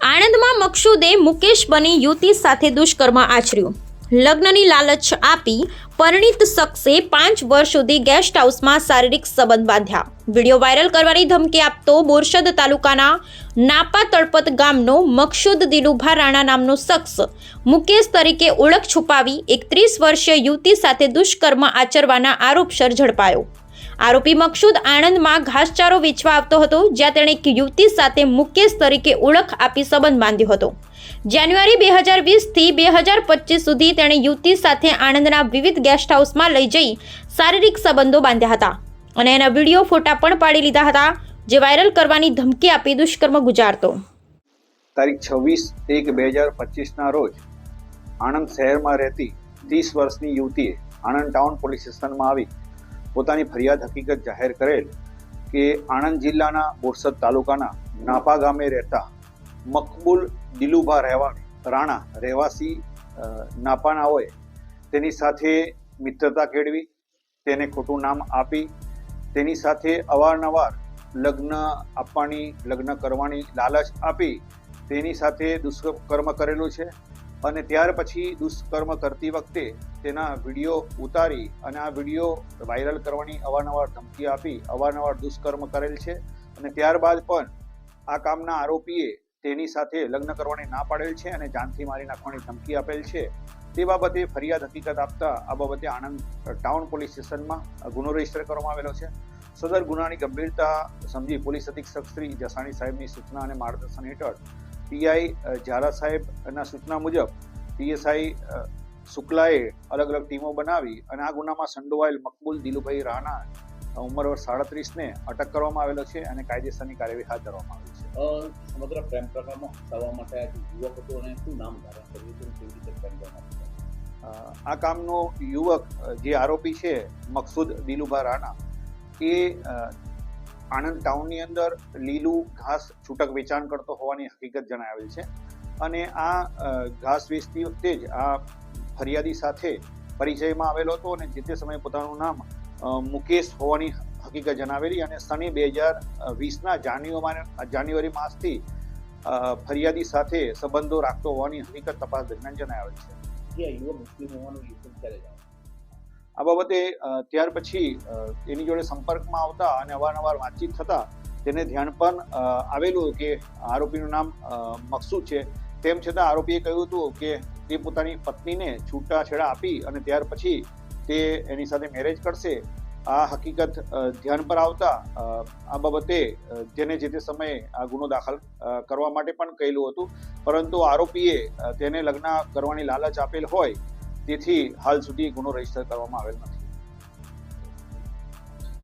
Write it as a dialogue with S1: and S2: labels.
S1: આણંદમાં મકસૂદે મુકેશ બની યુવતી સાથે દુષ્કર્મ આચર્યું. લગ્નની લાલચ આપી પરિણીત શખ્સે પાંચ વર્ષ સુધી ગેસ્ટ હાઉસમાં શારીરિક સંબંધ બાંધ્યા. વીડિયો વાયરલ કરવાની ધમકી આપતો બોરસદ તાલુકાના નાપા તળપત ગામનો મકસૂદ દિલુભા રાણા નામનો શખ્સ મુકેશ તરીકે ઓળખ છુપાવી એકત્રીસ વર્ષીય યુવતી સાથે દુષ્કર્મ આચરવાના આરોપસર ઝડપાયો આરોપી મકસૂદ આણંદમાં ઘાસચારો વેચવા આવતો હતો, જ્યાં તેણે એક યુવતી સાથે મુકેશ તરીકે ઓળખ આપી સંબંધ બાંધ્યો હતો. જાન્યુઆરી બે હજાર વીસથી બે હજાર પચીસ સુધી તેણે યુવતી સાથે આણંદના વિવિધ ગેસ્ટ હાઉસમાં લઈ જઈ શારીરિક સંબંધો બાંધ્યા હતા અને એના વીડિયો ફોટા પણ પાડી લીધા હતા, જે વાયરલ કરવાની ધમકી આપી દુષ્કર્મ ગુજારતો.
S2: તારીખ છવ્વીસ એક બે હજાર પચીસના રોજ આણંદ શહેરમાં રહેતી ત્રીસ વર્ષની યુવતીએ આણંદ ટાઉન પોલીસ સ્ટેશનમાં આવી પોતાની ફરિયાદ હકીકત જાહેર કરેલ કે આણંદ જિલ્લાના બોરસદ તાલુકાના નાપા ગામે રહેતા મકબૂલ દિલુભા રહેવા રાણા રહેવાસી નાપાનાઓએ તેની સાથે મિત્રતા કેળવી, તેને ખોટું નામ આપી, તેની સાથે અવારનવાર લગ્ન આપવાની લગ્ન કરવાની લાલચ આપી, તેની સાથે દુષ્કર્મ કરેલું છે. અને ત્યાર પછી દુષ્કર્મ કરતી વખતે તેના વીડિયો ઉતારી અને આ વીડિયો વાયરલ કરવાની અવારનવાર ધમકી આપી, અવારનવાર દુષ્કર્મ કરેલ છે. અને ત્યારબાદ પણ આ કામના આરોપીએ તેની સાથે લગ્ન કરવાની ના પાડેલ છે અને જાનથી મારી નાખવાની ધમકી આપેલ છે. તે બાબતે ફરિયાદ હકીકત આપતા આ બાબતે આણંદ ટાઉન પોલીસ સ્ટેશનમાં ગુનો રજિસ્ટર કરવામાં આવેલો છે. સદર ગુનાની ગંભીરતા સમજી પોલીસ અધિક્ષક શ્રી જસાણી સાહેબની સૂચના અને માર્ગદર્શન હેઠળ પીઆઈ ઝાલા સાહેબના સૂચના મુજબ પીએસઆઈ શુક્લાએ અલગ અલગ ટીમો બનાવી અને આ ગુનામાં સંડોવાયેલ મકબૂલ દિલુભાઈ રાણા ઉંમર વર્ષ સાડત્રીસને અટક કરવામાં આવેલો છે અને કાયદેસરની કાર્યવાહી હાથ ધરવામાં આવી છે.
S3: સમગ્ર પ્રેમ પ્રકારમાં ફસાવવા માટે આ યુવક હતો અને શું નામ ધારણ કર્યું હતું કેવી રીતે પ્રેમ
S2: આ કામનો યુવક જે આરોપી છે મકસૂદ દિલુભા રાણા એ આણંદ ટાઉનની અંદર લીલું ઘાસ છૂટક વેચાણ કરતો હોવાની હકીકત જણાવેલ છે. અને આ ઘાસ વેચતી વખતે જ આ ફરિયાદી સાથે પરિચયમાં આવેલો હતો અને જે તે સમયે પોતાનું નામ મુકેશ હોવાની હકીકત જણાવેલી અને સની બે હજાર વીસના જાન્યુઆરી જાન્યુઆરી માસથી ફરિયાદી સાથે સંબંધો રાખતો હોવાની હકીકત તપાસ દરમિયાન જણાવેલ છે.
S3: આ
S2: બાબતે ત્યાર પછી એની જોડે સંપર્કમાં આવતા અને અવારનવાર વાતચીત થતા તેને ધ્યાન પણ આવેલું કે આરોપીનું નામ મકસૂદ છે. તેમ છતાં આરોપીએ કહ્યું હતું કે તે પોતાની પત્નીને છૂટાછેડા આપી અને ત્યાર પછી તે એની સાથે મેરેજ કરશે. આ હકીકત ધ્યાન પર આવતા આ બાબતે તેને જે તે સમયે આ ગુનો દાખલ કરવા માટે પણ કહેલું હતું. પરંતુ આરોપીએ તેને લગ્ન કરવાની લાલચ આપેલ હોય તેથી હાલ સુધી ગુનો રજિસ્ટર કરવામાં આવેલ નથી.